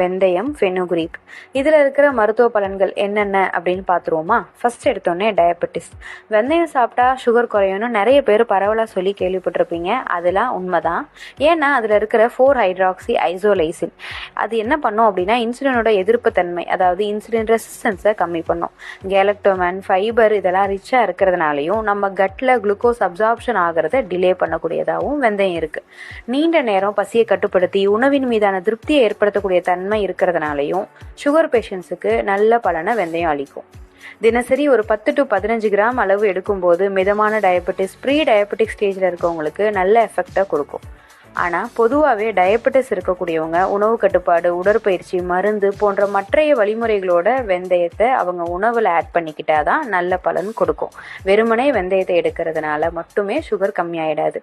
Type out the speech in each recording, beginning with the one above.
வெந்தயம் ஃபெனுக்ரீக் இதில் இருக்கிற மருத்துவ பலன்கள் என்னென்ன அப்படின்னு பார்த்துருவோமா? ஃபர்ஸ்ட் எடுத்தோடனே டயபெட்டிஸ் வெந்தயம் சாப்பிட்டா சுகர் குறையும்னு நிறைய பேர் பரவலாக சொல்லி கேள்விப்பட்டிருப்பீங்க. அதெல்லாம் உண்மைதான். ஏன்னா அதில் இருக்கிற ஃபோர் ஹைட்ராக்சி ஐசோலைசின் அது என்ன பண்ணும் அப்படின்னா இன்சுலினோட எதிர்ப்பு தன்மை அதாவது இன்சுலின் ரெசிஸ்டன்ஸை கம்மி பண்ணும். கேலக்டோமன் ஃபைபர் இதெல்லாம் ரிச்சாக இருக்கிறதுனாலையும் நம்ம கட்டில் குளுக்கோஸ் அப்சார்ப்ஷன் ஆகிறத டிலே பண்ணக்கூடியதாகவும் வெந்தயம் இருக்குது நீண்ட நேரம் பசியை கட்டுப்படுத்தி உணவின் மீதான திருப்தியை ஏற்படுத்தக்கூடிய தன்மை இருக்கிறதுனாலையும் சுகர் பேஷண்ட்ஸுக்கு நல்ல பலனை வெந்தயம் அளிக்கும். தினசரி ஒரு பத்து டு பதினஞ்சு கிராம் அளவு எடுக்கும்போது மிதமான டயபெட்டிஸ் ப்ரீ டயபெட்டிக் ஸ்டேஜில் இருக்கவங்களுக்கு நல்ல எஃபெக்டாக கொடுக்கும். ஆனால் பொதுவாகவே டயபெட்டிஸ் இருக்கக்கூடியவங்க உணவு கட்டுப்பாடு உடற்பயிற்சி மருந்து போன்ற மற்றைய வழிமுறைகளோட வெந்தயத்தை அவங்க உணவில் ஆட் பண்ணிக்கிட்டா தான் நல்ல பலன் கொடுக்கும். வெறுமனே வெந்தயத்தை எடுக்கிறதுனால மட்டுமே சுகர் கம்மியாயிடாது.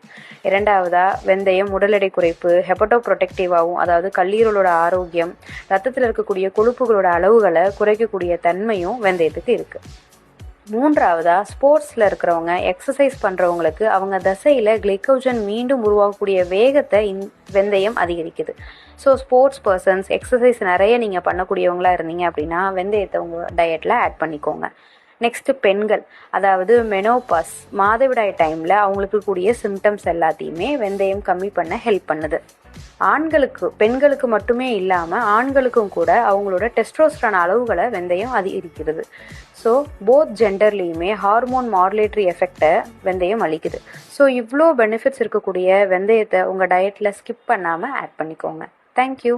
இரண்டாவதாக வெந்தயம் உடல் எடை குறைப்பு ஹெப்படோ ப்ரொடெக்டிவாகவும் அதாவது கல்லீரலோட ஆரோக்கியம் ரத்தத்தில் இருக்கக்கூடிய கொழுப்புகளோட அளவுகளை குறைக்கக்கூடிய தன்மையும் வெந்தயத்துக்கு இருக்குது மூன்றாவதா ஸ்போர்ட்ஸில் இருக்கிறவங்க எக்ஸசைஸ் பண்ணுறவங்களுக்கு அவங்க தசையில் கிளைக்கோஜன் மீண்டும் உருவாகக்கூடிய வேகத்தை இந் வெந்தயம் அதிகரிக்குது. ஸோ ஸ்போர்ட்ஸ் பர்சன்ஸ் எக்ஸசைஸ் நிறைய நீங்கள் பண்ணக்கூடியவங்களா இருந்தீங்க அப்படின்னா வெந்தயத்தை உங்கள் டயட்டில் ஆட் பண்ணிக்கோங்க. நெக்ஸ்ட்டு பெண்கள். அதாவது மெனோபாஸ் மாதவிடாய் டைமில் அவங்களுக்கு கூடிய சிம்டம்ஸ் எல்லாத்தையுமே வெந்தயம் கம்மி பண்ண ஹெல்ப் பண்ணுது. ஆண்களுக்கு பெண்களுக்கு மட்டுமே இல்லாமல் ஆண்களுக்கும் கூட அவங்களோட டெஸ்ட்ரோஸ்ட்ரான் அளவுகளை வெந்தயம் அதிகரிக்கிறது. ஸோ போத் ஜெண்டர்லேயுமே ஹார்மோன் மாடுலேட்டரி எஃபெக்டை வெந்தயம் அளிக்குது. ஸோ இவ்வளோ பெனிஃபிட்ஸ் இருக்கக்கூடிய வெந்தயத்தை உங்கள் டயட்டில் ஸ்கிப் பண்ணாமல் ஆட் பண்ணிக்கோங்க. தேங்க்யூ